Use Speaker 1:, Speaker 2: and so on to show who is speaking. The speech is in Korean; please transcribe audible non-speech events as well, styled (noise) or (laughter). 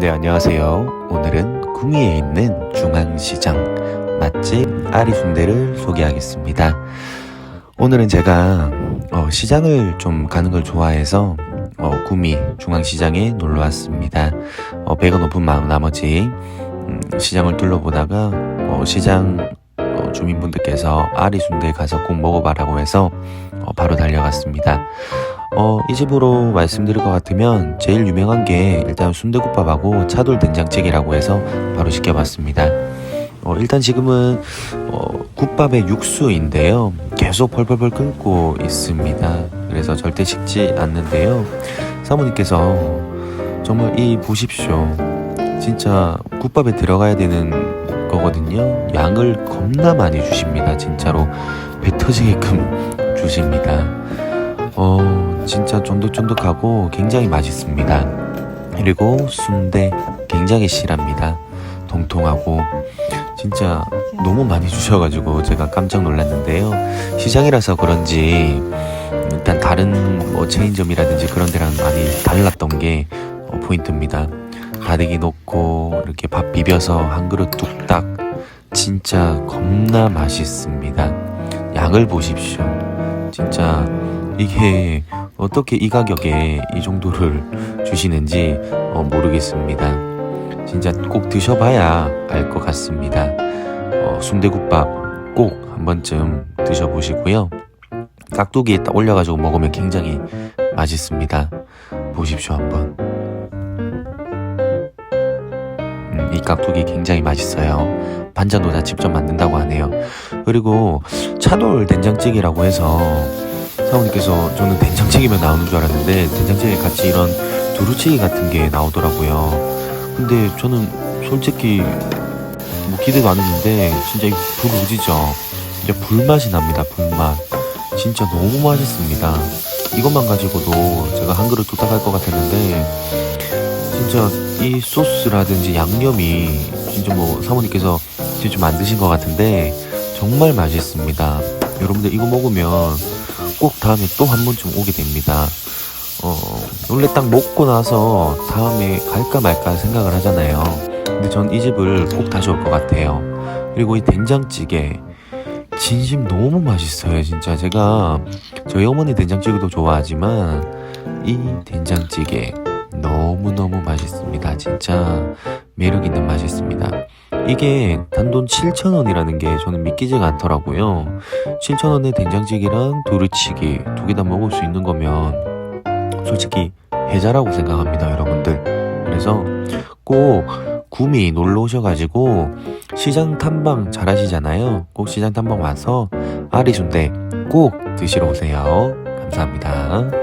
Speaker 1: 네, 안녕하세요. 오늘은 구미에 있는 중앙시장 맛집 아리순대를 소개하겠습니다. 오늘은 제가 어, 시장을 좀 가는 걸 좋아해서 어, 구미 중앙시장에 놀러 왔습니다. 어, 배가 높은 마음 나머지 음, 시장을 둘러보다가 어, 시장 어, 주민분들께서 아리순대 가서 꼭 먹어봐라고 해서 어, 바로 달려갔습니다. 어, 이 집으로 말씀드릴 것 같으면 제일 유명한 게 일단 순대국밥하고 차돌 된장찌개라고 해서 바로 시켜봤습니다. 어, 일단 지금은 어, 국밥의 육수인데요. 계속 펄펄펄 끓고 있습니다. 그래서 절대 식지 않는데요. 사모님께서 정말 이 보십시오. 진짜 국밥에 들어가야 되는 거거든요. 양을 겁나 많이 주십니다. 진짜로 배 터지게끔 (laughs) 주십니다. 어, 진짜 쫀득쫀득하고 굉장히 맛있습니다. 그리고 순대 굉장히 실합니다. 통통하고 진짜 너무 많이 주셔가지고 제가 깜짝 놀랐는데요. 시장이라서 그런지 일단 다른 뭐 체인점이라든지 그런 데랑 많이 달랐던 게 어, 포인트입니다. 다대기 넣고 이렇게 밥 비벼서 한 그릇 뚝딱 진짜 겁나 맛있습니다. 양을 보십시오. 진짜 이게 어떻게 이 가격에 이 정도를 주시는지 어, 모르겠습니다. 진짜 꼭 드셔봐야 알 것 같습니다. 어, 순대국밥 꼭 한 번쯤 드셔보시고요. 깍두기에 딱 올려가지고 먹으면 굉장히 맛있습니다. 보십시오 한번. 음, 이 깍두기 굉장히 맛있어요. 반찬도 다 직접 만든다고 하네요. 그리고 차돌 된장찌개라고 해서 사모님께서 저는 된장찌개면 나오는 줄 알았는데 된장찌개 같이 이런 두루치기 같은 게 나오더라고요. 근데 저는 솔직히 뭐 기대가 안 했는데 진짜 불우지죠. 진짜 불맛이 납니다. 불맛. 진짜 너무 맛있습니다. 이것만 가지고도 제가 한 그릇 도탁할 것 같았는데 진짜 이 소스라든지 양념이 진짜 뭐 사모님께서 직접 만드신 것 같은데 정말 맛있습니다. 여러분들 이거 먹으면 꼭 다음에 또 한 번쯤 오게 됩니다. 어, 원래 딱 먹고 나서 다음에 갈까 말까 생각을 하잖아요. 근데 전 이 집을 꼭 다시 올 것 같아요. 그리고 이 된장찌개 진심 너무 맛있어요. 진짜 제가 저희 어머니 된장찌개도 좋아하지만 이 된장찌개 너무너무 맛있습니다. 진짜 매력 있는 맛있습니다. 이게 단돈 7,000원이라는 게 저는 믿기지가 않더라고요. 7,000원에 된장찌개랑 두루치기 두 개 다 먹을 수 있는 거면 솔직히 해자라고 생각합니다, 여러분들. 그래서 꼭 구미 놀러 오셔가지고 시장 탐방 잘 하시잖아요. 꼭 시장 탐방 와서 아리순대 꼭 드시러 오세요. 감사합니다.